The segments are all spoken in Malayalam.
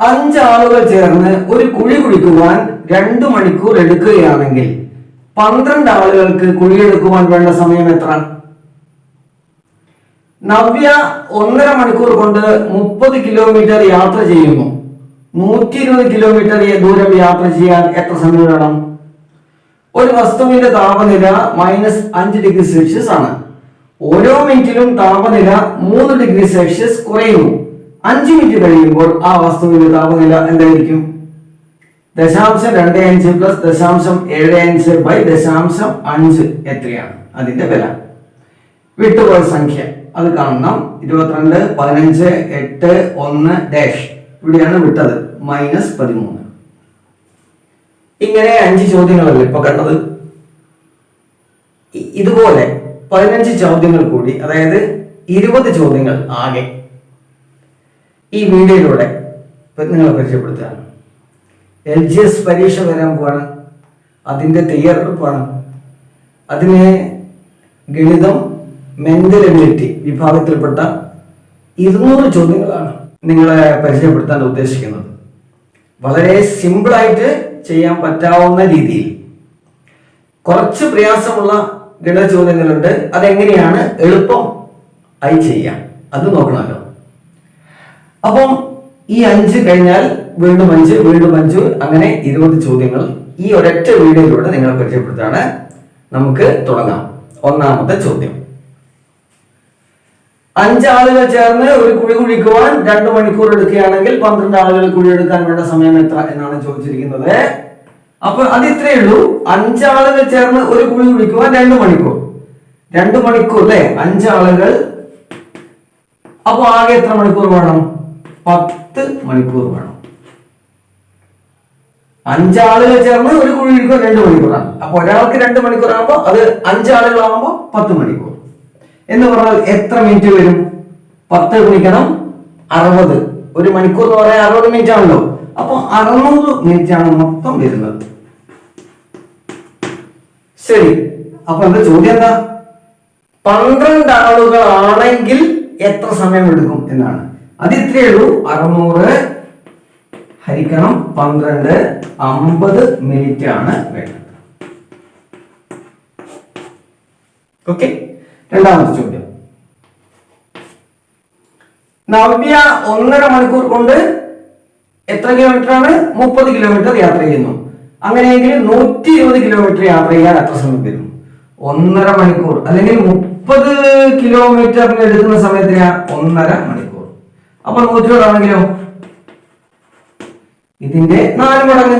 അഞ്ചാളുകൾ ചേർന്ന് ഒരു കുഴി കുഴിക്കുവാൻ രണ്ടു മണിക്കൂർ എടുക്കുകയാണെങ്കിൽ പന്ത്രണ്ട് ആളുകൾക്ക് കുഴിയെടുക്കുവാൻ വേണ്ട സമയം എത്ര? നവ്യ ഒന്നര മണിക്കൂർ കൊണ്ട് മുപ്പത് കിലോമീറ്റർ യാത്ര ചെയ്യുന്നു. നൂറ്റി ഇരുപത് കിലോമീറ്റർ ദൂരം യാത്ര ചെയ്യാൻ എത്ര സമയം വേണം? ഒരു വസ്തുവിന്റെ താപനില മൈനസ് അഞ്ച് ഡിഗ്രി സെൽഷ്യസ് ആണ്. ഓരോ മിനിറ്റിലും താപനില മൂന്ന് ഡിഗ്രി സെൽഷ്യസ് കുറയുന്നു. അഞ്ച് മിനിറ്റ് കഴിയുമ്പോൾ ആ വസ്തുവിന്റെ താപനില എന്തായിരിക്കും? ദശാംശം രണ്ട് അഞ്ച് പ്ലസ് ദശാംശം ഏഴ് അഞ്ച് ബൈ ദശാംശം അഞ്ച് എത്രയാണ്? അതിന്റെ വില. വിട്ടുപോയ സംഖ്യ. അത് കാണണം. ഇരുപത്തിരണ്ട് പതിനഞ്ച് എട്ട് ഒന്ന് ഡാഷ് ഇവിടെയാണ് വിട്ടത്. മൈനസ് പതിമൂന്ന്. ഇങ്ങനെ അഞ്ച് ചോദ്യങ്ങളല്ലേ ഇപ്പൊ കണ്ടത്? ഇതുപോലെ പതിനഞ്ച് ചോദ്യങ്ങൾ കൂടി അതായത് ഇരുപത് ചോദ്യങ്ങൾ ആകെ ഈ വീഡിയോയിലൂടെ നിങ്ങളെ പരിചയപ്പെടുത്തുകയാണ് എൽ ജി എസ് പരീക്ഷ വരാൻ പോവാണ് അതിന്റെ തയ്യാറെടുപ്പാണ് അതിന് ഗണിതം മെന്റൽ എബിലിറ്റി വിഭാഗത്തിൽപ്പെട്ട ഇരുന്നൂറ് ചോദ്യങ്ങളാണ് നിങ്ങളെ പരിചയപ്പെടുത്താൻ ഉദ്ദേശിക്കുന്നത്. വളരെ സിമ്പിളായിട്ട് ചെയ്യാൻ പറ്റാവുന്ന രീതിയിൽ. കുറച്ച് പ്രയാസമുള്ള ഗണിത ചോദ്യങ്ങളുണ്ട് അതെങ്ങനെയാണ് എളുപ്പം ആയി ചെയ്യാം. അത് നോക്കണമല്ലോ. അപ്പം ഈ അഞ്ച് കഴിഞ്ഞാൽ വീണ്ടും അഞ്ച് വീണ്ടും അഞ്ച്. അങ്ങനെ ഇരുപത് ചോദ്യങ്ങൾ ഈ ഒരൊറ്റ വീഡിയോയിലൂടെ നിങ്ങളെ പരിചയപ്പെടുത്താണ് നമുക്ക് തുടങ്ങാം. ഒന്നാമത്തെ ചോദ്യം. അഞ്ചാളുകൾ ചേർന്ന് ഒരു കുഴി കുഴിക്കുവാൻ രണ്ടു മണിക്കൂർ എടുക്കുകയാണെങ്കിൽ പന്ത്രണ്ട് ആളുകൾ കുഴി എടുക്കാൻ വേണ്ട സമയം എത്ര എന്നാണ് ചോദിച്ചിരിക്കുന്നത്. അപ്പൊ അത് ഇത്രയേ ഉള്ളൂ. അഞ്ചാളുകൾ ചേർന്ന് ഒരു കുഴി കുഴിക്കുവാൻ രണ്ടു മണിക്കൂർ. രണ്ടു മണിക്കൂർ അല്ലെ? അഞ്ചാളുകൾ. അപ്പൊ ആകെ എത്ര മണിക്കൂർ വേണം? പത്ത് മണിക്കൂർ വേണം. അഞ്ചാളുകൾ ചേർന്ന് ഒരു കുഴിക്കും രണ്ട് മണിക്കൂറാണ്. അപ്പൊ ഒരാൾക്ക് രണ്ട് മണിക്കൂർ ആകുമ്പോ അത് അഞ്ചാളുകളാകുമ്പോ പത്ത് മണിക്കൂർ. എന്ന് പറഞ്ഞാൽ എത്ര മിനിറ്റ് വരും? പത്ത് ഗുണിക്കണം അറുപത്. ഒരു മണിക്കൂർ എന്ന് പറയാൻ അറുപത് മിനിറ്റ് ആണല്ലോ. അപ്പൊ അറുന്നൂറ് മിനിറ്റ് ആണ് മൊത്തം വരുന്നത്. ശരി. അപ്പൊ എന്റെ ചോദ്യം എന്താ? പന്ത്രണ്ട് ആളുകളാണെങ്കിൽ എത്ര സമയം എടുക്കും എന്നാണ്. അത് ഉള്ളൂ അറുന്നൂറ് ഹരിക്കണം പന്ത്രണ്ട് അമ്പത് മിനിറ്റ് ആണ് വേണ്ടത്. ഓക്കെ? രണ്ടാമത്തെ ചോദ്യം. നവ്യ ഒന്നര മണിക്കൂർ കൊണ്ട് എത്ര കിലോമീറ്റർ ആണ് മുപ്പത് കിലോമീറ്റർ യാത്ര ചെയ്യുന്നു. അങ്ങനെയെങ്കിൽ നൂറ്റി ഇരുപത് കിലോമീറ്റർ യാത്ര ചെയ്യാൻ എത്ര സമയം വരും? ഒന്നര മണിക്കൂർ. അല്ലെങ്കിൽ മുപ്പത് കിലോമീറ്ററിന് എടുക്കുന്ന സമയത്തിന് ഒന്നര മണിക്കൂർ. അപ്പൊ നൂറ്റി ഇരുപതാണെങ്കിലോ ഇതിന്റെ നാല് മടങ്ങ്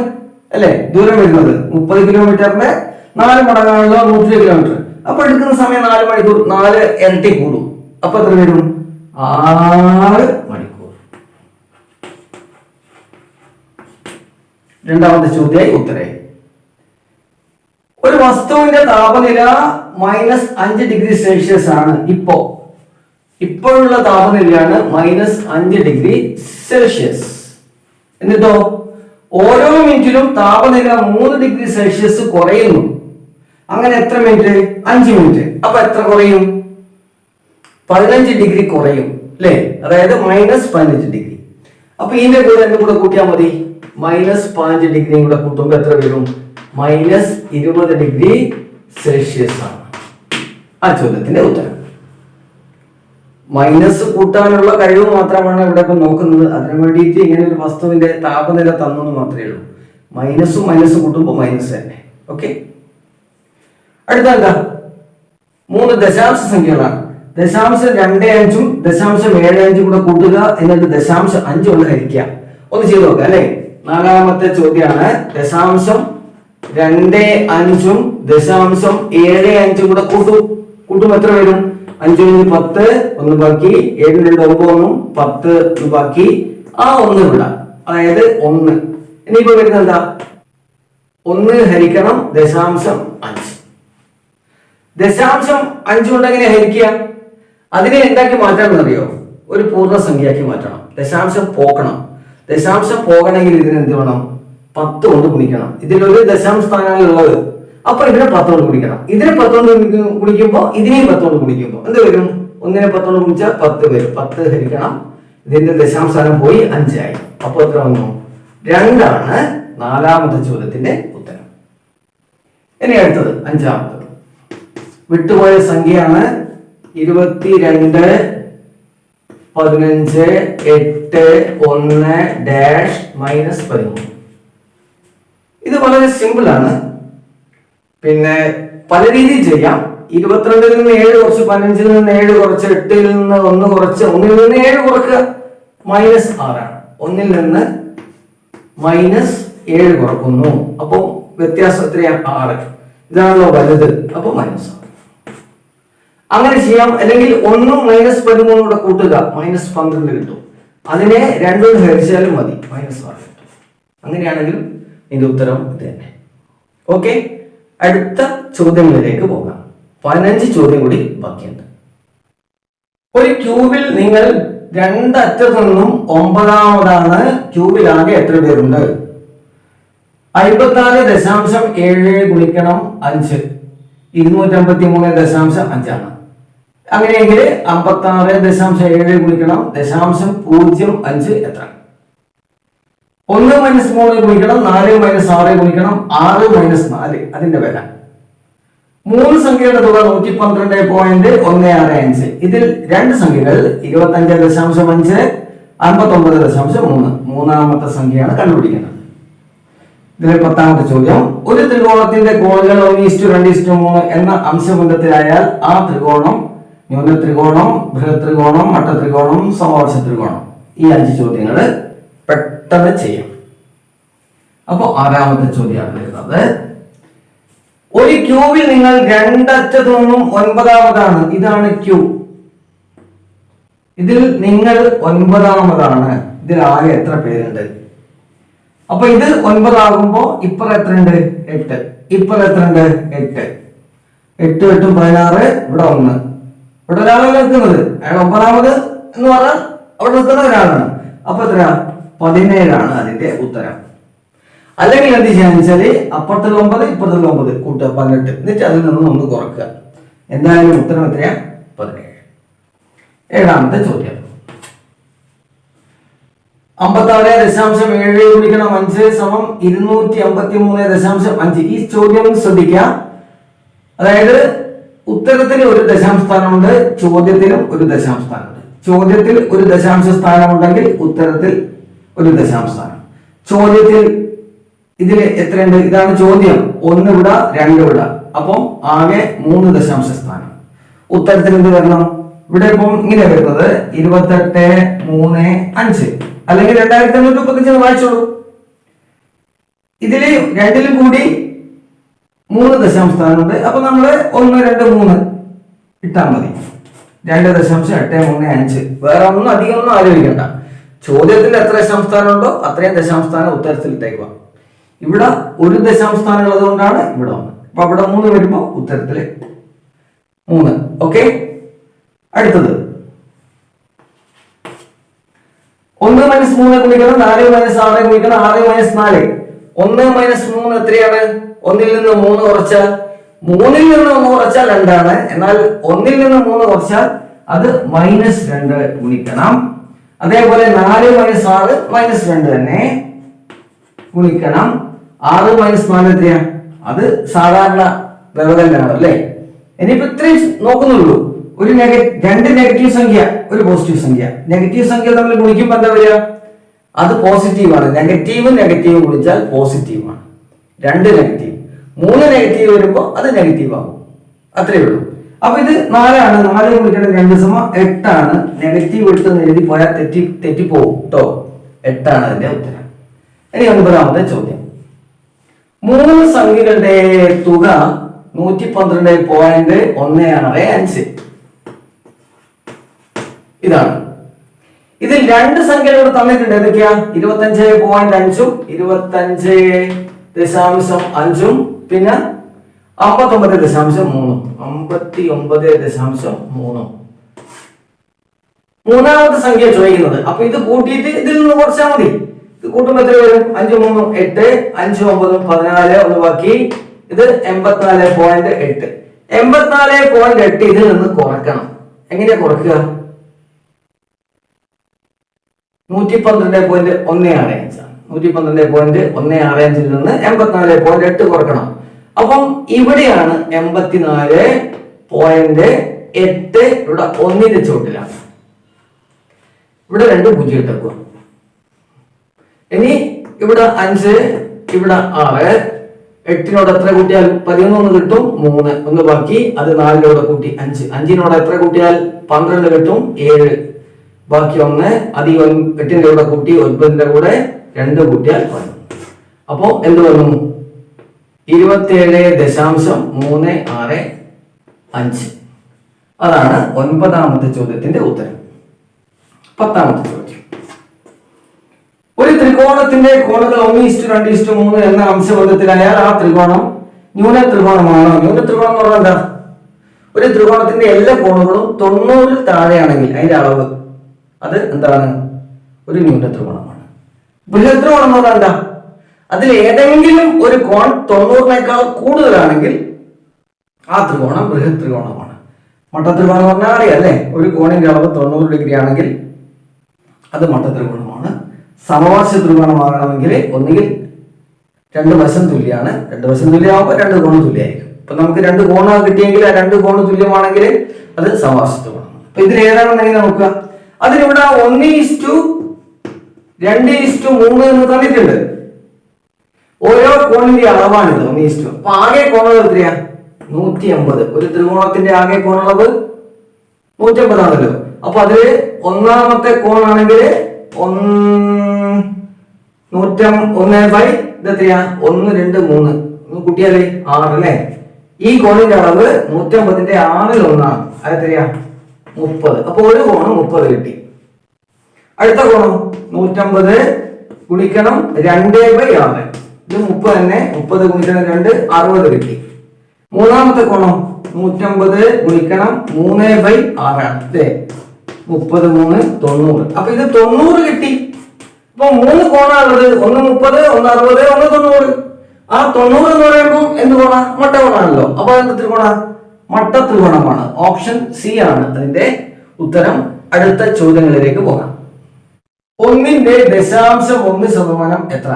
അല്ലെ? ദൂരം വരുന്നത് മുപ്പത് കിലോമീറ്ററിന്റെ നാല് മടങ്ങാണല്ലോ നൂറ്റി കിലോമീറ്റർ അപ്പൊ എടുക്കുന്ന സമയം നാല് മണിക്കൂർ നാല് ഇരട്ടി കൂടും. അപ്പൊ എത്ര വരും? ആറ് മണിക്കൂർ. രണ്ടാമത്തെ ചോദ്യമായി ഉത്തരേ. ഒരു വസ്തുവിന്റെ താപനില മൈനസ് അഞ്ച് ഡിഗ്രി സെൽഷ്യസ് ആണ് ഇപ്പോ ഇപ്പോഴുള്ള താപനിലയാണ് മൈനസ് അഞ്ച് ഡിഗ്രി സെൽഷ്യസ് എന്നിട്ടോ? ഓരോ മിനിറ്റിലും താപനില മൂന്ന് ഡിഗ്രി സെൽഷ്യസ് കുറയുന്നു. അങ്ങനെ എത്ര മിനിറ്റ് അഞ്ച് മിനിറ്റ് അപ്പൊ എത്ര കുറയും? പതിനഞ്ച് ഡിഗ്രി കുറയും അല്ലേ? അതായത് മൈനസ് പതിനഞ്ച് ഡിഗ്രി അപ്പൊ ഇതിന്റെ കൂടെ എന്റെ കൂടെ കൂട്ടിയാൽ മതി. മൈനസ് പതിനഞ്ച് ഡിഗ്രിയും കൂടെ കൂട്ടുമ്പോൾ എത്ര വരും? മൈനസ് ഇരുപത് ഡിഗ്രി സെൽഷ്യസ് ആണ്. ആ ചോദ്യത്തിന്റെ ഉത്തരം. മൈനസ് കൂട്ടാനുള്ള കഴിവ് മാത്രമാണ് ഇവിടെ ഇപ്പം നോക്കുന്നത്. അതിനു വേണ്ടിയിട്ട് ഇങ്ങനെ ഒരു വസ്തുവിന്റെ താപനില തന്നു എന്ന് മാത്രമേ ഉള്ളൂ. മൈനസും മൈനസ് കൂട്ടുമ്പോൾ മൈനസ് തന്നെ. ഓക്കെ അടുത്ത എന്താ? മൂന്ന് ദശാംശ സംഖ്യകളാണ്. ദശാംശം രണ്ട് അഞ്ചും ദശാംശം ഏഴ് അഞ്ചും കൂടെ കൂട്ടുക എന്നിട്ട് ദശാംശം അഞ്ച് കൊണ്ട് ഹരിക്കുക. ഒന്ന് ചെയ്ത് നോക്കുക അല്ലെ? നാലാമത്തെ ചോദ്യമാണ്. ദശാംശം രണ്ട് അഞ്ചും ദശാംശം ഏഴ് അഞ്ചും കൂടെ കൂട്ടും. കൂട്ടും എത്ര വരും? അഞ്ചു അഞ്ച് പത്ത് ഒന്ന് ബാക്കി. ഏഴ് രണ്ട് ഒമ്പതൊന്നും പത്ത് ഒന്ന് ബാക്കി. ആ ഒന്ന് വിടാം അതായത് ഒന്ന്. ഇനിയിപ്പോ വരുന്നത് എന്താ? ഒന്ന് ഹരിക്കണം ദശാംശം അഞ്ച്. ദശാംശം അഞ്ച് കൊണ്ട് എങ്ങനെ ഹരിക്കുക? അതിനെ എന്താക്കി മാറ്റണം അറിയോ ഒരു പൂർണസംഖ്യയാക്കി മാറ്റണം. ദശാംശം പോക്കണം. ദശാംശം പോകണമെങ്കിൽ ഇതിന് എന്ത് വേണം? പത്ത് കൊണ്ട് ഗുണിക്കണം. ഇതിലൊരു ദശാംശ സ്ഥാനമാണ് ഉള്ളത്. അപ്പൊ ഇതിനെ പത്ത് കുടിക്കണം. ഇതിനെ പത്ത് കൊണ്ട് ഗുണിക്കു- ഗുണിക്കുമ്പോ ഇതിനെയും പത്തോട് കൊണ്ട് ഗുണിക്കുമ്പോ എന്ത് വരും? ഒന്നിനെ പത്ത് കുടിച്ചാൽ പത്ത് വരും. പത്ത് ഹരിക്കണം. ഇതിന്റെ ദശാംശാനം പോയി അഞ്ചായി. അപ്പൊ എത്ര വന്നു? രണ്ടാണ് നാലാമത്തെ ചോദ്യത്തിന്റെ ഉത്തരം. ഇനി അടുത്തത് അഞ്ചാമത്തത്. വിട്ടുപോയ സംഖ്യയാണ് ഇരുപത്തിരണ്ട് പതിനഞ്ച് എട്ട് ഒന്ന് ഡാഷ് മൈനസ് പതിമൂന്ന്. ഇത് വളരെ സിമ്പിൾ ആണ് പിന്നെ പല രീതിയിൽ ചെയ്യാം. ഇരുപത്തിരണ്ടിൽ നിന്ന് ഏഴ് കുറച്ച് പതിനഞ്ചിൽ നിന്ന് ഏഴ് കുറച്ച് എട്ടിൽ നിന്ന് ഒന്ന് കുറച്ച് ഒന്നിൽ നിന്ന് ഏഴ് കുറക്കുക. മൈനസ് ആറാണ്. ഒന്നിൽ നിന്ന് മൈനസ് ഏഴ് കുറക്കുന്നു. അപ്പോൾ വ്യത്യാസം എത്രയാണ് ആറ്. ഇതാണല്ലോ വലുത്. അപ്പോൾ മൈനസ് അങ്ങനെ ചെയ്യാം. അല്ലെങ്കിൽ ഒന്നും മൈനസ് പതിമൂന്നും കൂടെ കൂട്ടുക. മൈനസ് പന്ത്രണ്ട് കിട്ടും. അതിനെ രണ്ടും ഹരിച്ചാലും മതി. മൈനസ് ആറ് കിട്ടും. അങ്ങനെയാണെങ്കിൽ ഇതിന്റെ ഉത്തരം ഇത് തന്നെ ഓക്കെ അടുത്ത ചോദ്യങ്ങളിലേക്ക് പോകാം. പതിനഞ്ച് ചോദ്യം കൂടി ബാക്കിയുണ്ട്. ഒരു ക്യൂബിൽ നിങ്ങൾ രണ്ടറ്റത്തു നിന്നും ഒമ്പതാമതാണ് ക്യൂബിലാകെ എത്ര പേരുണ്ട്? അമ്പത്തി ദശാംശം ഏഴ് ഗുണിക്കണം അഞ്ച്. ഇരുന്നൂറ്റമ്പത്തി മൂന്ന് ദശാംശം അഞ്ചാണ്. അങ്ങനെയെങ്കിൽ അമ്പത്തി ആറ് ദശാംശം ഏഴ് ഗുണിക്കണം ദശാംശം പൂജ്യം അഞ്ച് എത്ര? ഒന്ന് മൈനസ് മൂന്ന് ഗുണിക്കണം നാല് മൈനസ് ആറ് ഗുണിക്കണം ആറ് മൈനസ് നാല്. അതിന്റെ വില. മൂന്ന് സംഖ്യയുടെ തുക നൂറ്റി പന്ത്രണ്ട് പോയിന്റ് ഒന്ന് ആറ് അഞ്ച്. ഇതിൽ രണ്ട് സംഖ്യകൾ ഇരുപത്തി അഞ്ച് ദശാംശം അഞ്ച് അമ്പത്തി ഒമ്പത് ദശാംശം മൂന്ന്. മൂന്നാമത്തെ സംഖ്യയാണ് കണ്ടുപിടിക്കുന്നത്. ഇതിലെ പത്താമത്തെ ചോദ്യം ഒരു ത്രികോണത്തിന്റെ കോണുകൾ ഒന്ന് ഇസ്റ്റു രണ്ട് ഇസ്റ്റു മൂന്ന് എന്ന അംശബന്ധത്തിലായാൽ ആ ത്രികോണം ന്യൂന ത്രികോണം ത്രികോണം മട്ട ത്രികോണം സമവർഷ ത്രികോണം ഈ അഞ്ച് ചോദ്യങ്ങൾ പെട്ടെന്ന് ചെയ്യാം. അപ്പൊ ആറാമത്തെ ചോദ്യമാണ് വരുന്നത്. ഒരു ക്യൂവിൽ നിങ്ങൾ രണ്ടറ്റത്തു നിന്നും ഒൻപതാമതാണ്. ഇതാണ് ക്യൂ. ഇതിൽ നിങ്ങൾ ഒൻപതാമതാണ്. ഇതിൽ ആകെ എത്ര പേരുണ്ട്? അപ്പൊ ഇത് ഒൻപതാകുമ്പോ ഇപ്പറ എത്ര ഉണ്ട് എട്ട്. ഇപ്പറ എത്ര ഉണ്ട് എട്ട്. എട്ട് എട്ടും പതിനാറ് ഇവിടെ ഒന്ന്. ഇവിടെ ഒരാളല്ല നിൽക്കുന്നത്. അയാൾ ഒമ്പതാമത് എന്ന് പറഞ്ഞാൽ അവിടെ നിൽക്കുന്ന ഒരാളാണ്. അപ്പൊ എത്ര പതിനേഴാണ് അതിന്റെ ഉത്തരം. അല്ലെങ്കിൽ എന്ത് ചെയ്യാന്ന് വെച്ചാൽ അപ്പുറത്തുള്ള ഒമ്പത് ഇപ്പുറത്തുള്ള ഒമ്പത് കൂട്ടുക പതിനെട്ട്. എന്നിട്ട് അതിൽ നിന്ന് ഒന്ന് കുറക്കുക. എന്തായാലും ഉത്തരം എത്രയാ? പതിനേഴ്. ഏഴാമത്തെ ചോദ്യം. അമ്പത്തി ആറ് ദശാംശം ഏഴ് ഗുണിക്കണം അഞ്ച് സമം ഇരുന്നൂറ്റി അമ്പത്തി മൂന്ന് ദശാംശം അഞ്ച്. ഈ ചോദ്യം ശ്രദ്ധിക്കുക. അതായത് ഉത്തരത്തിന് ഒരു ദശാംശ സ്ഥാനമുണ്ട് ചോദ്യത്തിനും ഒരു ദശാംശ സ്ഥാനമുണ്ട് ചോദ്യത്തിൽ ഒരു ദശാംശ സ്ഥാനമുണ്ടെങ്കിൽ ഉത്തരത്തിൽ ഒരു ദശാംശമാണ്. ചോദ്യത്തിൽ ഇതിൽ എത്രയുണ്ട്? ഇതാണ് ചോദ്യം. ഒന്ന് വിട രണ്ട് വിട. അപ്പം ആകെ മൂന്ന് ദശാംശ സ്ഥാനം ഉത്തരത്തിൽ എന്ത് വരണം? ഇവിടെ ഇപ്പം ഇങ്ങനെ വരുന്നത് ഇരുപത്തെട്ട് മൂന്ന് അഞ്ച്. അല്ലെങ്കിൽ രണ്ടായിരത്തി അഞ്ഞൂറ്റി മുപ്പത്തഞ്ച് വായിച്ചോളൂ. ഇതിൽ രണ്ടിലും കൂടി മൂന്ന് ദശാംശ സ്ഥാനമുണ്ട് അപ്പൊ നമ്മൾ ഒന്ന് രണ്ട് മൂന്ന് ഇട്ടാൽ മതി. രണ്ട് ദശാംശം എട്ട് മൂന്ന് അഞ്ച്. വേറെ ഒന്നും അധികം ഒന്നും ആലോചിക്കണ്ട. ചോദ്യത്തിൽ എത്ര ദശാംസ്ഥാനമുണ്ടോ അത്രയും ദശാംസ്ഥാനം ഉത്തരത്തിൽ ഇട്ടേക്കുക ഇവിടെ ഒരു ദശാംസ്ഥാനം ഉള്ളത് കൊണ്ടാണ് ഇവിടെ ഒന്ന് അപ്പൊ അവിടെ മൂന്ന് വരുമ്പോ ഉത്തരത്തിൽ മൂന്ന്. ഓക്കെ അടുത്തത്. ഒന്ന് മൈനസ് മൂന്ന് ഗുണിക്കണം നാല് മൈനസ് ആറ് ഗുണിക്കണം ആറ് മൈനസ് നാല്. ഒന്ന് മൈനസ് മൂന്ന് എത്രയാണ്? ഒന്നിൽ നിന്ന് മൂന്ന് കുറച്ചാൽ മൂന്നിൽ നിന്ന് ഒന്ന് കുറച്ചാൽ രണ്ടാണ്. എന്നാൽ ഒന്നിൽ നിന്ന് മൂന്ന് കുറച്ചാൽ അത് മൈനസ് രണ്ട് ഗുണിക്കണം. അതേപോലെ നാല് മൈനസ് ആറ് മൈനസ് രണ്ട് തന്നെ ഗുണിക്കണം. ആറ് മൈനസ് നാല് എത്രയാ അത് സാധാരണ വ്യവകലനാണ് അല്ലേ? ഇനിയിപ്പോ ഇത്രയും നോക്കുന്നുള്ളൂ. ഒരു രണ്ട് നെഗറ്റീവ് സംഖ്യ ഒരു പോസിറ്റീവ് സംഖ്യ. നെഗറ്റീവ് സംഖ്യ തമ്മിൽ ഗുണിക്കുമ്പോൾ എന്താ വരിക? അത് പോസിറ്റീവ് ആണ്. നെഗറ്റീവ് നെഗറ്റീവ് ഗുണിച്ചാൽ പോസിറ്റീവ് ആണ്. രണ്ട് നെഗറ്റീവ് മൂന്ന് നെഗറ്റീവ് വരുമ്പോൾ അത് നെഗറ്റീവ് ആകും. അത്രേ ഉള്ളൂ. അപ്പൊ ഇത് നാലാണ്. നാല് ഗുണിക്കണം രണ്ട് സമ എട്ടാണ്. നെഗറ്റീവ് എടുത്ത് എഴുതി പോയാൽ തെറ്റി തെറ്റിപ്പോവും കേട്ടോ എട്ടാണ് അതിന്റെ ഉത്തരം. ഇനി ഒൻപതാമത്തെ ചോദ്യം. മൂന്ന് സംഖ്യകളുടെ തുക നൂറ്റി പന്ത്രണ്ട് പോയിന്റ് ഒന്ന് ആറ് അഞ്ച്. ഇതാണ്. ഇതിൽ രണ്ട് സംഖ്യകൾ ഇവിടെ തന്നിട്ടുണ്ട്. ഏതൊക്കെയാ? ഇരുപത്തഞ്ച് പോയിന്റ് അഞ്ചും ഇരുപത്തഞ്ച് ദശാംശം അഞ്ചും. പിന്നെ അമ്പത്തൊമ്പത് ദശാംശം മൂന്നും. അമ്പത്തി ഒമ്പത് ദശാംശം മൂന്നും. മൂന്നാമത്തെ സംഖ്യ ചോദിക്കുന്നത്. അപ്പൊ ഇത് കൂട്ടിയിട്ട് ഇതിൽ നിന്ന് കുറച്ചാൽ മതി. ഇത് കൂട്ടുമ്പോൾ എത്ര വരും? അഞ്ച് മൂന്നും എട്ട് അഞ്ച് ഒമ്പതും പതിനാല് ഒന്ന് ബാക്കി ഇത് എൺപത്തിനാല് പോയിന്റ് എട്ട്. എൺപത്തിനാല് പോയിന്റ് എട്ട് ഇതിൽ നിന്ന് കുറക്കണം. എങ്ങനെയാ കുറക്കുക? നൂറ്റി പന്ത്രണ്ട് പോയിന്റ് ഒന്ന് ആറ് അഞ്ചാണ് നൂറ്റി പന്ത്രണ്ട് പോയിന്റ് ഒന്ന് ആറ് അഞ്ചിൽ നിന്ന് എൺപത്തിനാല് പോയിന്റ് എട്ട് കുറക്കണം. അപ്പം ഇവിടെയാണ് എൺപത്തിനാല് പോയിന്റ് എട്ട് ഇവിടെ ഒന്നിന്റെ ചുവട്ടിലാണ്. ഇവിടെ രണ്ട് പൂജ്യം ഇട്ടേക്കുക ഇനി ഇവിടെ അഞ്ച് ഇവിടെ ആറ് എട്ടിനോട് എത്ര കൂട്ടിയാൽ പതിനൊന്ന് കിട്ടും മൂന്ന് ഒന്ന് ബാക്കി അത് നാലിനോട് കൂട്ടി അഞ്ച്. അഞ്ചിനോട് എത്ര കൂട്ടിയാൽ പന്ത്രണ്ട് കിട്ടും ഏഴ്. ബാക്കി ഒന്ന് അത് എട്ടിന്റെ കൂടെ കൂട്ടി ഒൻപതിന്റെ കൂടെ രണ്ട് കൂട്ടിയാൽ പതിനൊന്ന്. അപ്പോ എന്ത് വന്നു? ഇരുപത്തിയേഴ് ദശാംശം മൂന്ന് ആറ് അഞ്ച്. അതാണ് ഒൻപതാമത്തെ ചോദ്യത്തിന്റെ ഉത്തരം. പത്താമത്തെ ചോദ്യം. ഒരു ത്രികോണത്തിന്റെ കോണുകൾ ഒന്ന് ഇസ്റ്റു രണ്ട് ഇസ്റ്റു മൂന്ന് എന്ന അംശബന്ധത്തിലായാൽ ആ ത്രികോണം ന്യൂന ത്രികോണമാണോ. ന്യൂന ത്രികോണം എന്ന് പറഞ്ഞാൽ എന്താ? ഒരു ത്രികോണത്തിന്റെ എല്ലാ കോണുകളും തൊണ്ണൂറിൽ താഴെയാണെങ്കിൽ അതിന്റെ അളവ് അത് എന്താണ്? ഒരു ന്യൂന ത്രികോണമാണ്. ബൃഹത് ത്രികോണം എന്ന് പറഞ്ഞാൽ എന്താ? അതിൽ ഏതെങ്കിലും ഒരു കോൺ തൊണ്ണൂറിനേക്കാൾ കൂടുതലാണെങ്കിൽ ആ ത്രികോണം ബൃഹത് ത്രികോണമാണ് മട്ടത്രികോണം പറഞ്ഞാൽ അറിയാം ഒരു കോണിന്റെ അളവ് തൊണ്ണൂറ് ഡിഗ്രി ആണെങ്കിൽ അത് മട്ടത്രികോണമാണ്. സമവാസ്യ ത്രികോണമാകണമെങ്കിൽ ഒന്നുകിൽ രണ്ട് വശം തുല്യമാണ് രണ്ട് വശം തുല്യമാകുമ്പോൾ രണ്ട് കോണം തുല്യമായിരിക്കും. ഇപ്പൊ നമുക്ക് രണ്ട് കോണ് കിട്ടിയെങ്കിൽ ആ രണ്ട് കോണ് തുല്യമാണെങ്കിൽ അത് സമവാസ്യ ത്രികോണമാണ്. അപ്പൊ ഇതിൽ ഏതാണെന്നെങ്കിൽ നോക്കുക. അതിലിവിടെ ഒന്ന് ഈസ്റ്റു രണ്ട് ഈസ്റ്റു മൂന്ന് എന്ന് തന്നിട്ടുണ്ട് ഓരോ കോണിന്റെ അളവാണിത് ഇസ്റ്റു അപ്പൊ ആകെ കോണുകൾ എത്രയാ? നൂറ്റി അമ്പത് ഒരു ത്രികോണത്തിന്റെ ആകെ കോണളവ് നൂറ്റി അമ്പതാണല്ലോ അപ്പൊ അതിൽ ഒന്നാമത്തെ കോണാണെങ്കിൽ നൂറ്റം ഒന്ന് ബൈ ഇതെത്രയാ ഒന്ന് രണ്ട് മൂന്ന്. കൂട്ടിയാലേ ആറ് അല്ലേ? ഈ കോണിന്റെ അളവ് നൂറ്റി അമ്പതിന്റെ ആറിൽ ഒന്നാണ്. അതെത്രയാ മുപ്പത്. അപ്പൊ ഒരു കോണ് മുപ്പത് കിട്ടി. അടുത്ത കോണം നൂറ്റമ്പത് ഗുണിക്കണം രണ്ട് ബൈ ആറ്. ഇത് മുപ്പത് തന്നെ മുപ്പത് ഗുണിക്കണം രണ്ട് അറുപത് കിട്ടി. മൂന്നാമത്തെ കോണം നൂറ്റമ്പത് ഗുണിക്കണം മൂന്ന് ബൈ ആറാണ് അല്ലേ? മുപ്പത് മൂന്ന് തൊണ്ണൂറ്. അപ്പൊ ഇത് തൊണ്ണൂറ് കിട്ടി. അപ്പൊ മൂന്ന് കോണാണുള്ളത് ഒന്ന് മുപ്പത് ഒന്ന് അറുപത് ഒന്ന് തൊണ്ണൂറ്. ആ തൊണ്ണൂറ് എന്ന് പറയുമ്പോൾ എന്ത് കോണ മട്ട കോണാണല്ലോ അപ്പൊ എന്ത് ത്രികോണ മട്ട ത്രികോണമാണ്. ഓപ്ഷൻ സി ആണ് അതിന്റെ ഉത്തരം. അടുത്ത ചോദ്യങ്ങളിലേക്ക് പോകാം. ഒന്നിന്റെ ദശാംശം ഒന്ന് ശതമാനം എത്ര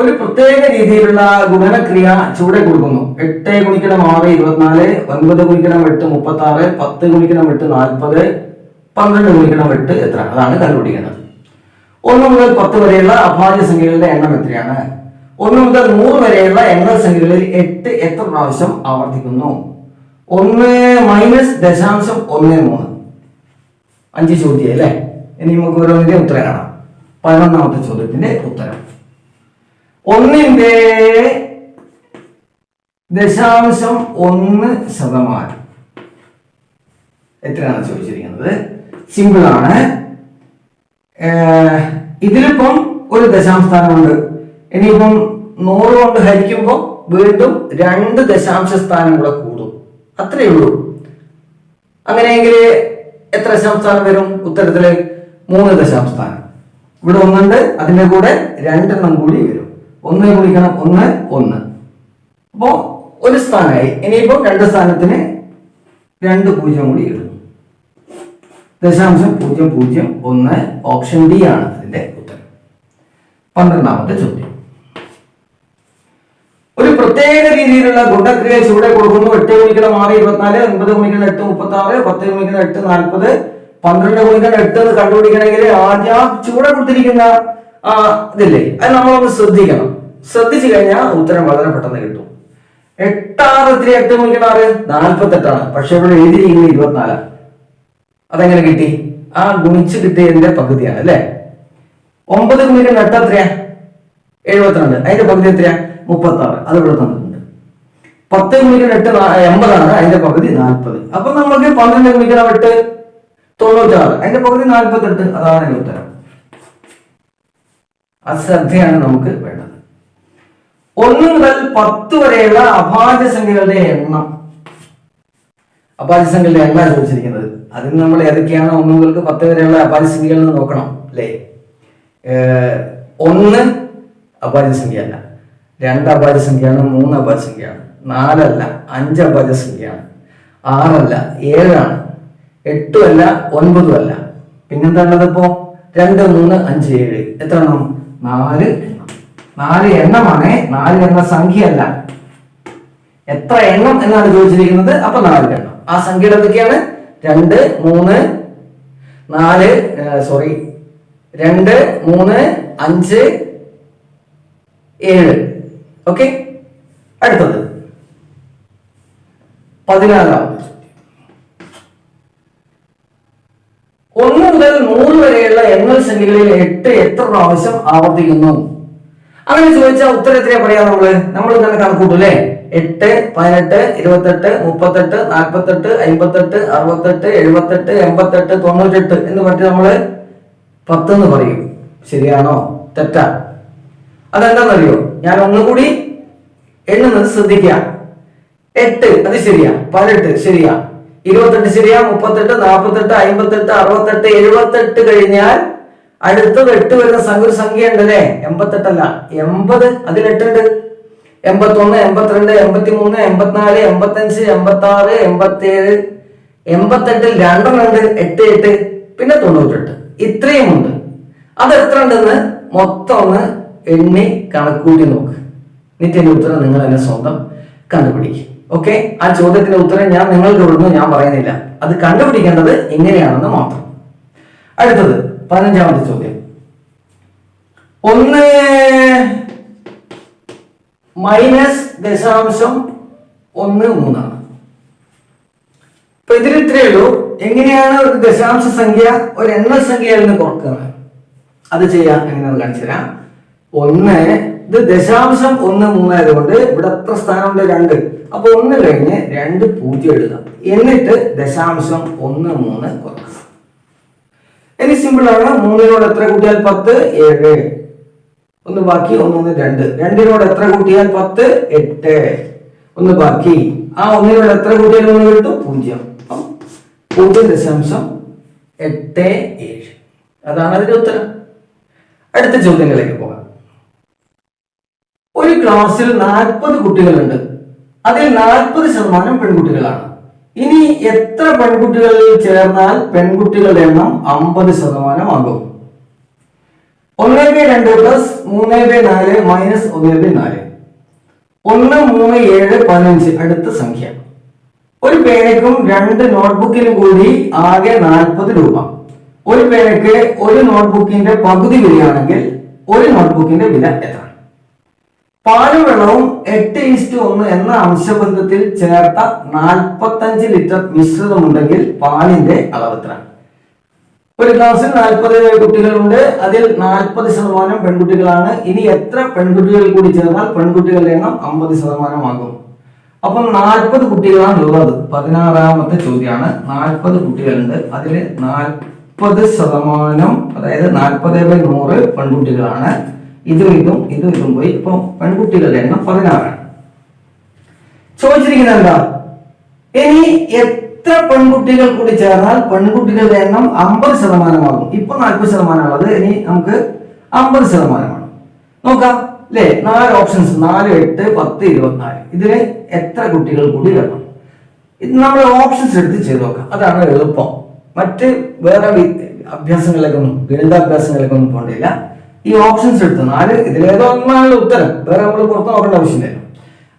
ഒരു പ്രത്യേക രീതിയിലുള്ള ഗുണനക്രിയ ചൂടെ കൊടുക്കുന്നു. എട്ട് ഗുണിക്കണം ആറ് ഇരുപത്തിനാല് ഒൻപത് ഗുണിക്കണം എട്ട് മുപ്പത്തി ആറ് പത്ത് ഗുണിക്കണം എട്ട് നാൽപ്പത് പന്ത്രണ്ട് ഗുണിക്കണം എട്ട് എത്ര? അതാണ് കണ്ടുപിടിക്കേണ്ടത്. ഒന്ന് മുതൽ പത്ത് വരെയുള്ള അഭാജ്യ സംഖ്യകളുടെ എണ്ണം എത്രയാണ്? ഒന്ന് മുതൽ നൂറ് വരെയുള്ള എണ്ണൽ സംഖ്യകളിൽ എട്ട് എത്ര പ്രാവശ്യം ആവർത്തിക്കുന്നു? ഒന്ന് മൈനസ് ദശാംശം ഒന്ന് മൂന്ന്. അഞ്ച് ചോദ്യം അല്ലേ? ഇനി നമുക്ക് ഓരോന്നിന്റെ ഉത്തരം കാണാം. പതിനൊന്നാമത്തെ ചോദ്യത്തിന്റെ ഉത്തരം. ഒന്നിന്റെ ദശാംശം ഒന്ന് ശതമാനം. എത്രയാണ് ചോദിച്ചിരിക്കുന്നത്? സിമ്പിൾ ആണ് ഇതിലിപ്പം ഒരു ദശാംശ സ്ഥാനമുണ്ട് ഇനിയിപ്പം നൂറ് കൊണ്ട് ഹരിക്കുമ്പോൾ വീണ്ടും രണ്ട് ദശാംശ സ്ഥാനം കൂടെ കൂടും. അത്രയേ ഉള്ളൂ. അങ്ങനെയെങ്കിൽ എത്ര ദശാംശ സ്ഥാനം വരും? ഉത്തരത്തിൽ മൂന്ന് ദശാംശ സ്ഥാനം ഇവിടെ ഒന്നുണ്ട് അതിന്റെ കൂടെ രണ്ടെണ്ണം കൂടി വരും. ഒന്ന് ഗുണിക്കണം ഒന്ന് ഒന്ന്. അപ്പോ ഒരു സ്ഥാനമായി. ഇനിയിപ്പോ രണ്ട് സ്ഥാനത്തിന് രണ്ട് പൂജ്യം കൂടി ഇടുന്നു. ദശാംശം പൂജ്യം പൂജ്യം ഒന്ന് ഓപ്ഷൻ ഡി ആണ് ഇതിന്റെ ഉത്തരം. പന്ത്രണ്ടാമത്തെ ചോദ്യം. ഒരു പ്രത്യേക രീതിയിലുള്ള ഗുണക്രിയ ചുവടെ കൊടുക്കുന്നു. എട്ട് ഗുണിക്കണം ആറ് ഇരുപത്തിനാല് ഒൻപത് ഗുണിക്കണം എട്ട് മുപ്പത്തി ആറ് പത്ത് ഗുണിക്കണം എട്ട് നാൽപ്പത് പന്ത്രണ്ട് ഗുണിക്കണം എട്ട് കണ്ടുപിടിക്കണമെങ്കിൽ ആദ്യം ആ ചുവടെ കൊടുത്തിരിക്കുന്ന ഇതില്ലേ? അത് നമ്മളൊന്ന് ശ്രദ്ധിക്കണം. ശ്രദ്ധിച്ചു കഴിഞ്ഞാൽ ഉത്തരം വളരെ പെട്ടെന്ന് കിട്ടും. എട്ടാറ് എത്ര എട്ട് ഗുണിക്കണം ആറ് നാൽപ്പത്തി എട്ടാണ് പക്ഷെ ഇവിടെ എഴുതിയിരിക്കുന്നത് ഇരുപത്തിനാലാണ് അതെങ്ങനെ കിട്ടി? ആ ഗുണിച്ച് കിട്ടിയതിന്റെ പകുതിയാണ് അല്ലേ? ഒമ്പത് ഗുണിക്കണം എട്ട് എത്രയാ? എഴുപത്തിരണ്ട്. അതിന്റെ പകുതി എത്രയാ? മുപ്പത്തി ആറ് അത് ഇവിടെ തന്നിട്ടുണ്ട്. പത്ത് ഗുണിക്കണം എട്ട് എൺപതാണ്. അതിന്റെ പകുതി നാൽപ്പത്. അപ്പൊ നമുക്ക് പന്ത്രണ്ട് ഗുണിക്കണം എട്ട് തൊണ്ണൂറ്റാറ്. അതിന്റെ പകുതി നാൽപ്പത്തെട്ട്. അതാണ് അതിന്റെ ഉത്തരം ശ്രദ്ധയാണ് നമുക്ക് വേണ്ടത്. ഒന്ന് മുതൽ പത്ത് വരെയുള്ള അഭാജ്യ സംഖ്യകളുടെ എണ്ണം. അഭാജ്യ സംഖ്യകളുടെ എണ്ണ ചോദിച്ചിരിക്കുന്നത്. അതിന് നമ്മൾ ഏതൊക്കെയാണ് ഒന്ന് മുതൽ പത്ത് വരെയുള്ള അഭാജ്യ സംഖ്യകൾ നോക്കണം അല്ലേ? ഒന്ന് അഭാജ്യ സംഖ്യയല്ല രണ്ട് അഭാജ്യ സംഖ്യയാണ് മൂന്ന് അഭാജ്യ സംഖ്യയാണ് നാലല്ല അഞ്ച് അഭാജ്യ സംഖ്യയാണ് ആറല്ല ഏഴാണ്. എട്ടുമല്ല ഒൻപതും അല്ല പിന്നെന്താണത് ഇപ്പോ? രണ്ട് മൂന്ന് അഞ്ച് ഏഴ്. എത്ര എണ്ണം? നാല്. നാല് എണ്ണമാണ്. നാല് എണ്ണ സംഖ്യയല്ല. എത്ര എണ്ണം എന്നാണ് ചോദിച്ചിരിക്കുന്നത്? അപ്പൊ നാല് എണ്ണം. ആ സംഖ്യയുടെ എന്തൊക്കെയാണ്? രണ്ട് മൂന്ന് നാല് സോറി രണ്ട് മൂന്ന് അഞ്ച് ഏഴ്. ഓക്കെ അടുത്തത്. പതിനാലാമത്. ഒന്ന് മുതൽ നൂറ് വരെയുള്ള എണ്ണൽ സംഖ്യകളിൽ എട്ട് എത്ര പ്രാവശ്യം ആവർത്തിക്കുന്നു? അങ്ങനെ ചോദിച്ചാൽ ഉത്തരം എത്രയാ പറയാ നമ്മൾ? നമ്മൾ തന്നെ കണക്കൂട്ടും അല്ലേ? എട്ട് പതിനെട്ട് ഇരുപത്തെട്ട് മുപ്പത്തെട്ട് നാൽപ്പത്തെട്ട് അമ്പത്തെട്ട് അറുപത്തെട്ട് എഴുപത്തെട്ട് എൺപത്തെട്ട് തൊണ്ണൂറ്റെട്ട് എന്ന് പറഞ്ഞ് നമ്മൾ പത്ത് എന്ന് പറയും. ശരിയാണോ? തെറ്റാ. അതെന്താണെന്നറിയോ ഞാൻ ഒന്നുകൂടി എണ്ണുന്നത് ശ്രദ്ധിക്കാം. എട്ട് അത് ശരിയാ. പതിനെട്ട് ശരിയാ. ഇരുപത്തെട്ട് ശരിയാ മുപ്പത്തെട്ട് നാൽപ്പത്തെട്ട് അമ്പത്തെട്ട് അറുപത്തെട്ട് എഴുപത്തെട്ട് കഴിഞ്ഞാൽ അടുത്തത് എട്ട് വരുന്ന ഒരു സംഖ്യ ഉണ്ട് അല്ലേ എൺപത്തെട്ടല്ല. എൺപത് അതിൽ എട്ടുണ്ട് എൺപത്തൊന്ന് എൺപത്തിരണ്ട് എൺപത്തി മൂന്ന് എൺപത്തിനാല് എൺപത്തഞ്ച് എൺപത്തി ആറ് എൺപത്തി ഏഴ് എൺപത്തെട്ടിൽ രണ്ടും രണ്ട് എട്ട് എട്ട് പിന്നെ തൊണ്ണൂറ്റെട്ട്. ഇത്രയും ഉണ്ട് അത് എത്ര ഉണ്ടെന്ന് മൊത്തം ഒന്ന് എണ്ണി കണക്കൂട്ടി നോക്ക്. എന്നിട്ട് ഉത്തരം നിങ്ങൾ തന്നെ സ്വന്തം കണ്ടുപിടിക്കും. ഓക്കെ ആ ചോദ്യത്തിന്റെ ഉത്തരം ഞാൻ നിങ്ങൾക്ക് വിടുന്നു ഞാൻ പറയുന്നില്ല. അത് കണ്ടുപിടിക്കേണ്ടത് എങ്ങനെയാണെന്ന് മാത്രം. അടുത്തത് പതിനഞ്ചാമത്തെ ചോദ്യം. ഒന്ന് മൈനസ് ദശാംശം ഒന്ന് മൂന്നാണ്. അപ്പൊ ഇതിൽ ഇത്രയേ ഉള്ളൂ. എങ്ങനെയാണ് ഒരു ദശാംശ സംഖ്യ ഒരു എണ്ണ സംഖ്യയിൽ നിന്ന് കുറക്കുന്നത്? അത് ചെയ്യാം. എങ്ങനെയാണെന്ന് കാണിച്ചു തരാം. ഒന്ന് ഇത് ദശാംശം ഒന്ന് മൂന്ന് ആയതുകൊണ്ട് ഇവിടെ എത്ര സ്ഥാനമുണ്ട്? രണ്ട്. അപ്പൊ ഒന്ന് കഴിഞ്ഞ് രണ്ട് പൂജ്യം എഴുതാം. എന്നിട്ട് ദശാംശം ഒന്ന് മൂന്ന് കുറക്കുക ഇനി സിമ്പിൾ ആണ്. മൂന്നിനോട് എത്ര കൂട്ടിയാൽ പത്ത്? ഏഴ്. ഒന്ന് ബാക്കി ഒന്ന് ഒന്ന് രണ്ട്. രണ്ടിനോട് എത്ര കൂട്ടിയാൽ പത്ത്? എട്ട്. ഒന്ന് ബാക്കി. ആ ഒന്നിനോട് എത്ര കൂട്ടിയാൽ ഒന്ന് കിട്ടും? പൂജ്യം. അപ്പം പൂജ്യം ദശാംശം എട്ട് ഏഴ്. അതാണ് അതിന്റെ ഉത്തരം. അടുത്ത ചോദ്യങ്ങളിലേക്ക് ഒരു ക്ലാസ്സിൽ നാൽപ്പത് കുട്ടികളുണ്ട്. അതിൽ നാൽപ്പത് ശതമാനം പെൺകുട്ടികളാണ്. ഇനി എത്ര പെൺകുട്ടികൾ ചേർന്നാൽ പെൺകുട്ടികളുടെ എണ്ണം അമ്പത് ശതമാനമാകും ഒന്ന് ബൈ രണ്ട് പ്ലസ് മൂന്ന് ബൈ നാല് മൈനസ് ഒന്ന് ബൈ നാല്. ഒന്ന് മൂന്ന് ഏഴ് പതിനഞ്ച് അടുത്ത സംഖ്യ. ഒരു പേനയ്ക്കും രണ്ട് നോട്ട്ബുക്കിനും കൂടി ആകെ നാൽപ്പത് രൂപ. ഒരു പേനയ്ക്ക് ഒരു നോട്ട്ബുക്കിന്റെ പകുതി വിലയാണെങ്കിൽ ഒരു നോട്ട്ബുക്കിന്റെ വില എത്ര? പാലും വെള്ളവും എട്ട് ഈസ്റ്റ് ഒന്ന് എന്ന അംശബന്ധത്തിൽ ചേർത്ത നാൽപ്പത്തഞ്ച് ലിറ്റർ മിശ്രിതമുണ്ടെങ്കിൽ പാലിന്റെ അളവ് എത്ര? ഒരു ക്ലാസ്സിൽ നാൽപ്പത് കുട്ടികളുണ്ട്. അതിൽ നാൽപ്പത് ശതമാനം പെൺകുട്ടികളാണ്. ഇനി എത്ര പെൺകുട്ടികൾ കൂടി ചേർന്നാൽ പെൺകുട്ടികളുടെ എണ്ണം അമ്പത് ശതമാനമാകും. അപ്പം നാൽപ്പത് കുട്ടികളാണ് ഉള്ളത് പതിനാറാമത്തെ ചോദ്യമാണ് നാൽപ്പത് കുട്ടികളുണ്ട്. അതിൽ നാൽപ്പത് ശതമാനം അതായത് നാൽപ്പത് ബൈ നൂറ് പെൺകുട്ടികളാണ്. ഇതും ഇതും ഇതും ഇതും പോയി. ഇപ്പൊ പെൺകുട്ടികളുടെ എണ്ണം പതിനാറാണ്. ചോദിച്ചിരിക്കുന്നത് എന്താ? ഇനി എത്ര പെൺകുട്ടികൾ കൂടി ചേർന്നാൽ പെൺകുട്ടികളുടെ എണ്ണം അമ്പത് ശതമാനമാകും? ഇപ്പൊ നാൽപ്പത് ശതമാനമുള്ളത് ഇനി നമുക്ക് അമ്പത് ശതമാനമാണ്. നോക്കാം. അല്ലേ നാല് ഓപ്ഷൻസ് നാല് എട്ട് പത്ത് ഇരുപത്തിനാല്. ഇതിന് എത്ര കുട്ടികൾ കൂടി വരണം ഇത് നമ്മൾ ഓപ്ഷൻസ് എടുത്ത് ചെയ്ത് നോക്കാം. അതാണ് എളുപ്പം. മറ്റ് വേറെ അഭ്യാസങ്ങളിലേക്കൊന്നും ഗണിതാഭ്യാസങ്ങളിലേക്കൊന്നും പോകണ്ടില്ല ഈ ഓപ്ഷൻസ് എടുത്ത് നാല് ഇതിലേതോ ഒന്നാണ് ഉത്തരം. വേറെ നമ്മൾ പുറത്ത് നോക്കേണ്ട ആവശ്യമില്ല.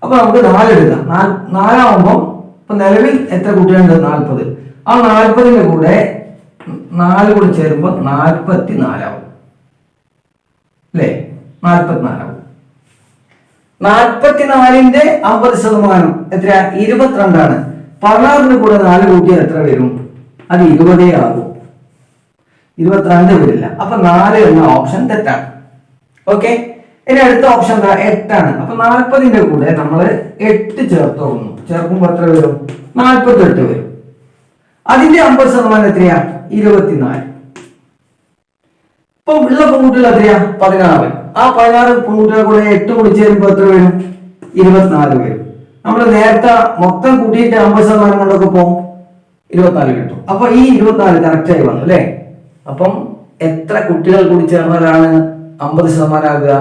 അപ്പൊ നമുക്ക് നാലെടുക്കാം നാല് നാലാവുമ്പോൾ ഇപ്പൊ നിലവിൽ എത്ര കുട്ടികളുണ്ട്? നാൽപ്പത്. ആ നാൽപ്പതിന്റെ കൂടെ നാല് കൂടി ചേരുമ്പോൾ നാൽപ്പത്തി നാലാവും അല്ലേ? നാൽപ്പത്തിനാലാവും. നാൽപ്പത്തിനാലിന്റെ അമ്പത് ശതമാനം എത്രയാ? ഇരുപത്തിരണ്ടാണ്. പതിനാറിന് കൂടെ നാല് കൂട്ടിയാൽ എത്ര വരും? അത് ഇരുപതേ ആകും. ഇരുപത്തിരണ്ട് വരില്ല അപ്പൊ നാല് എന്ന ഓപ്ഷൻ തെറ്റാണ്. ഓക്കെ ഇനി അടുത്ത ഓപ്ഷൻ എന്താ എട്ടാണ്. അപ്പൊ നാൽപ്പതിന്റെ കൂടെ നമ്മൾ എട്ട് ചേർത്ത് കൊടുക്കുന്നു. ചേർക്കുമ്പോൾ എത്ര വരും? നാൽപ്പത്തി എട്ട് വരും. അതിന്റെ അമ്പത് ശതമാനം എത്രയാ? ഇരുപത്തിനാല്. ഇപ്പൊ ഉള്ള പെൺകുട്ടികൾ എത്രയാ? പതിനാറ്. ആ പതിനാറ് പെൺകുട്ടികളെ കൂടെ എട്ട് കൂടി ചേരുമ്പോ എത്ര വരും? ഇരുപത്തിനാല് വരും. നമ്മൾ നേരത്തെ മൊത്തം കൂട്ടിയിട്ട് അമ്പത് ശതമാനം കൊണ്ടൊക്കെ പോകും ഇരുപത്തിനാല് കിട്ടും. അപ്പൊ ഈ ഇരുപത്തിനാല് കറക്റ്റ് ആയി വന്നു അല്ലേ? അപ്പം എത്ര കുട്ടികൾ കൂടി ചേർന്നതാണ് അമ്പത് ശതമാനം ആകുക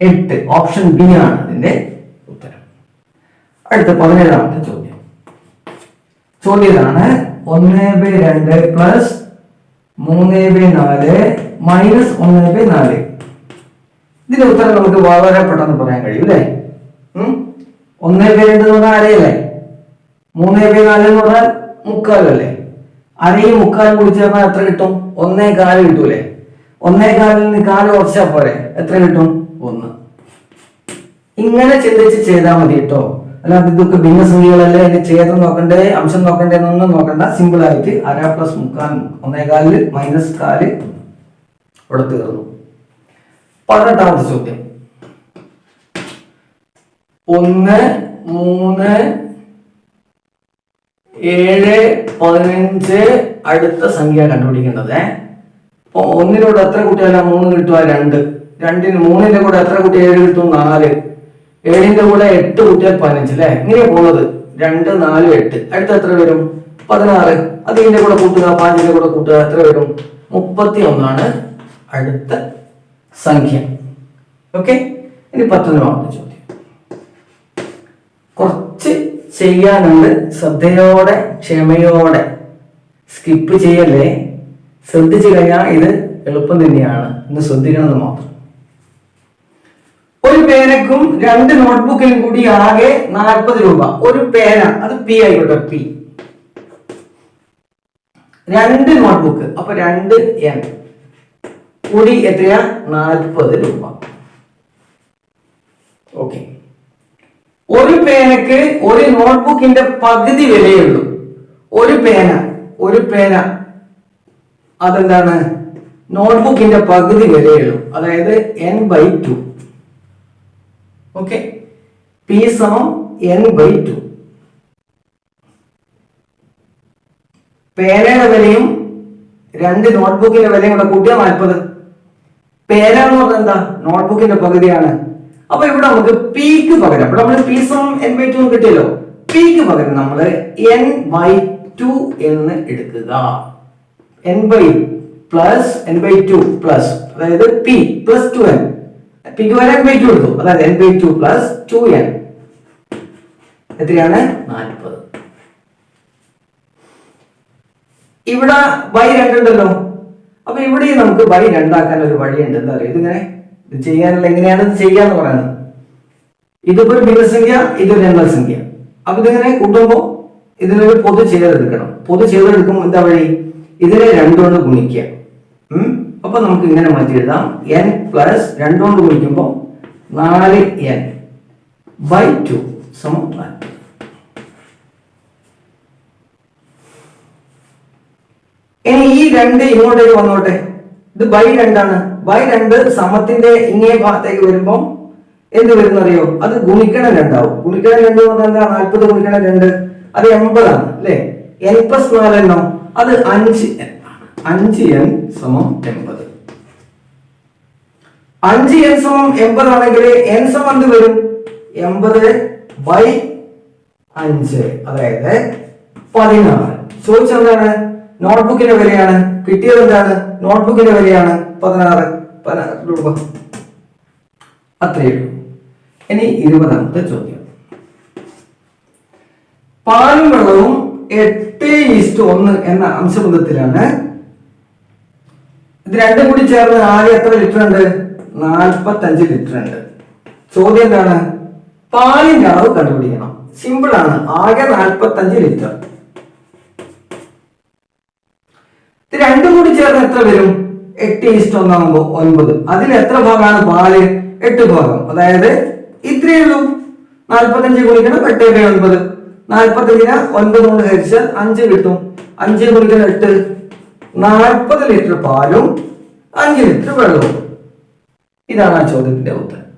എട്ട്. ഓപ്ഷൻ ബി ആണ് ഇതിന്റെ ഉത്തരം. അടുത്ത പതിനേഴാമത്തെ ചോദ്യം. ചോദ്യം ഇതാണ്. ഒന്ന് ബൈ രണ്ട് പ്ലസ് മൂന്ന് ബൈ നാല് മൈനസ് ഒന്ന് ബൈ നാല്. ഇതിന്റെ ഉത്തരം നമുക്ക് വളരെ പെട്ടെന്ന് പറയാൻ കഴിയും അല്ലേ? ഒന്ന് ബൈ രണ്ട് എന്ന് പറഞ്ഞാൽ അരയല്ലേ മൂന്ന് ബൈ നാല് എന്ന് പറഞ്ഞാൽ മുക്കാലല്ലേ? അരയും മുക്കാലും കൂടി ചേർന്നാൽ എത്ര കിട്ടും? ഒന്നേ കാൽ കിട്ടൂലേ? ഒന്നേ കാലിൽ നിന്ന് കാൽ കുറച്ചാ പോരെ? എത്ര കിട്ടും? ഒന്ന്. ഇങ്ങനെ ചിന്തിച്ച് ചെയ്താൽ മതി കേട്ടോ. അല്ലാതെ ഇതൊക്കെ ഭിന്നസംഖ്യകളല്ലേ? അതിന്റെ ഛേദം നോക്കണ്ടേ? അംശം നോക്കണ്ടേ? എന്നൊന്നും നോക്കണ്ട. സിമ്പിൾ ആയിട്ട് അര പ്ലസ് മുക്കാൽ ഒന്നേ കാലിൽ മൈനസ് കാൽ ഇവിടെ തീർന്നു. പതിനെട്ടാമത്തെ ചോദ്യം. ഒന്ന് മൂന്ന് ഏഴ് പതിനഞ്ച് അടുത്ത സംഖ്യ കണ്ടുപിടിക്കേണ്ടത് അപ്പൊ ഒന്നിനോട് എത്ര കൂട്ടിയാലാ മൂന്ന് കിട്ടുക? രണ്ട്. രണ്ടിന് മൂന്നിന്റെ കൂടെ എത്ര കൂട്ടി ഏഴ് കിട്ടും? നാല്. ഏഴിന്റെ കൂടെ എട്ട് കൂട്ടിയാൽ പതിനഞ്ച് അല്ലെ? ഇങ്ങനെ പോകുന്നത് രണ്ട് നാല് എട്ട്. അടുത്ത എത്ര വരും? പതിനാറ്. അത് ഇതിന്റെ കൂടെ കൂട്ടുക പാഞ്ചിന്റെ കൂടെ കൂട്ടുക എത്ര വരും? മുപ്പത്തി ഒന്നാണ് അടുത്ത സംഖ്യ. ഓക്കെ? ഇനി പത്തൊന്നാമത്തെ ചോദ്യം. കുറച്ച് ചെയ്യാനുണ്ട്. ശ്രദ്ധയോടെ ക്ഷമയോടെ. സ്കിപ്പ് ചെയ്യല്ലേ? ശ്രദ്ധിച്ചു കഴിഞ്ഞാൽ ഇത് എളുപ്പം തന്നെയാണ്. ഇന്ന് ശ്രദ്ധിക്കണമെന്ന് മാത്രം. ഒരു പേനക്കും രണ്ട് നോട്ട്ബുക്കിനും കൂടി ആകെ നാൽപ്പത് രൂപ. ഒരു പേന അത് പി ആയിക്കോട്ടെ പി രണ്ട് നോട്ട്ബുക്ക് അപ്പൊ രണ്ട് എൻ കൂടി എത്രയാ? നാൽപ്പത് രൂപ. ഓക്കെ ഒരു പേനക്ക് ഒരു നോട്ട്ബുക്കിന്റെ പകുതി വിലയുള്ളൂ. ഒരു പേന ഒരു പേന. അതെന്താണ്? നോട്ട്ബുക്കിന്റെ പകുതി വിലയുള്ളൂ. അതായത് N by two okay P സമം എൻ ബൈ ടു പേനയുടെ വിലയും രണ്ട് നോട്ട്ബുക്കിന്റെ വിലയും കൂടെ കൂട്ടിയാൽ നാൽപ്പത്. പേന എന്ന് പറഞ്ഞാൽ എന്താ? നോട്ട്ബുക്കിന്റെ പകുതിയാണ്. അപ്പൊ ഇവിടെ നമുക്ക് പിക്ക് പകരം ഇവിടെ നമ്മൾ പി സം എൻ ബൈ ടു കിട്ടിയല്ലോ. പിക്ക് പകരം നമ്മൾ എൻ ബൈ ടു എന്ന് എടുക്കുക. N by plus N by two plus അതായത് പി പ്ലസ് ടു എൻ പിക്ക് വരെ എൻ ബൈ ടു എടുത്തു. അതായത് N by two plus two N എത്രയാണ്? നാൽപ്പത്. ഇവിടെ ബൈ രണ്ടുണ്ടല്ലോ. അപ്പൊ ഇവിടെ നമുക്ക് ബൈ രണ്ടാക്കാൻ ഒരു വഴിയുണ്ട്. എന്താ പറയുക ഇതിങ്ങനെ ഇത് ചെയ്യാനുള്ള എങ്ങനെയാണ്? ഇത് ചെയ്യാന്ന് പറയുന്നത്. ഇതിപ്പോ ഒരു ഭിന്നസംഖ്യ ഇതൊരു എണ്ണൽ സംഖ്യ അപ്പൊ ഇതിങ്ങനെ കൂട്ടുമ്പോൾ ഇതിനൊരു പൊതു ചെയ്തെടുക്കണം. പൊതു ചെയ്തെടുക്കുമ്പോൾ എന്താ വഴി? ഇതിനെ രണ്ടുകൊണ്ട് ഗുണിക്കുക? അപ്പൊ നമുക്ക് ഇങ്ങനെ മാറ്റി എഴുതാം. എൻ പ്ലസ് രണ്ടുകൊണ്ട് ഗുണിക്കുമ്പോൾ നാല് എൻ ബൈ ടു സമം ഇനി ഈ രണ്ട് ഇങ്ങോട്ടേക്ക് വന്നോട്ടെ. ഇത് ബൈ രണ്ടാണ്. ബൈ രണ്ട് സമത്തിന്റെ ഇങ്ങേ ഭാഗത്തേക്ക് വരുമ്പം എന്ത് വരുന്നറിയോ? അത് ഗുണിക്കണം രണ്ടാവും. ഗുണിക്കണം രണ്ട് എന്ന് പറഞ്ഞാൽ നാൽപ്പത് ഗുണിക്കണം രണ്ട്. അത് എൺപതാണ് അല്ലേ? എൻ പ്ലസ് നാലെണ്ണോ അത് അഞ്ച് അഞ്ച് എൻ സമം എൺപത്. അഞ്ച് എൻ സമം എൺപതാണെങ്കിൽ എൻ സമം എന്ത് വരും? എൺപത് ബൈ അഞ്ച്. അതായത് പതിനാറ്. ചോദിച്ചെന്താണ് നോട്ട്ബുക്കിന്റെ വിലയാണ്. കിട്ടിയത് എന്താണ്? നോട്ട്ബുക്കിന്റെ വിലയാണ് പതിനാറ്. പതിനാറ് രൂപ. അത്രയേ ഉള്ളൂ. ഇനി ഇരുപതാമത്തെ ചോദ്യം. പാലും വെള്ളവും എട്ട് ഈസ്റ്റ് ഒന്ന് എന്ന അംശബന്ധത്തിലാണ്. ഇത് രണ്ടും കൂടി ചേർന്ന് ആകെ എത്ര ലിറ്റർ ഉണ്ട്? നാൽപ്പത്തഞ്ച് ലിറ്റർ ഉണ്ട്. ചോദ്യം എന്താണ്? പാലിന്റെ അളവ് കണ്ടുപിടിക്കണം. സിമ്പിൾ ആണ് ആകെ നാൽപ്പത്തഞ്ച് ലിറ്റർ. ഇത് രണ്ടും കൂടി ചേർന്ന് എത്ര വരും? എട്ട് ഈസ്റ്റ് ഒന്നാകുമ്പോൾ ഒൻപത്. അതിൽ എത്ര ഭാഗമാണ്? പാൽ എട്ട് ഭാഗം. അതായത് ഇത്രയേ ഉള്ളൂ. നാൽപ്പത്തഞ്ച് ഗുണിക്കണം എട്ട് ബൈ ഒൻപത്. നാൽപ്പത്തഞ്ചിന് ഒൻപത് കൊണ്ട് ഹരിച്ചാൽ അഞ്ച് കിട്ടും. അഞ്ച് ഗുണിക്കണം എട്ട്. നാൽപ്പത് ലിറ്റർ പാലും അഞ്ച് ലിറ്റർ വെള്ളവും. ഇതാണ് ആ ചോദ്യത്തിന്റെ ഉത്തരം.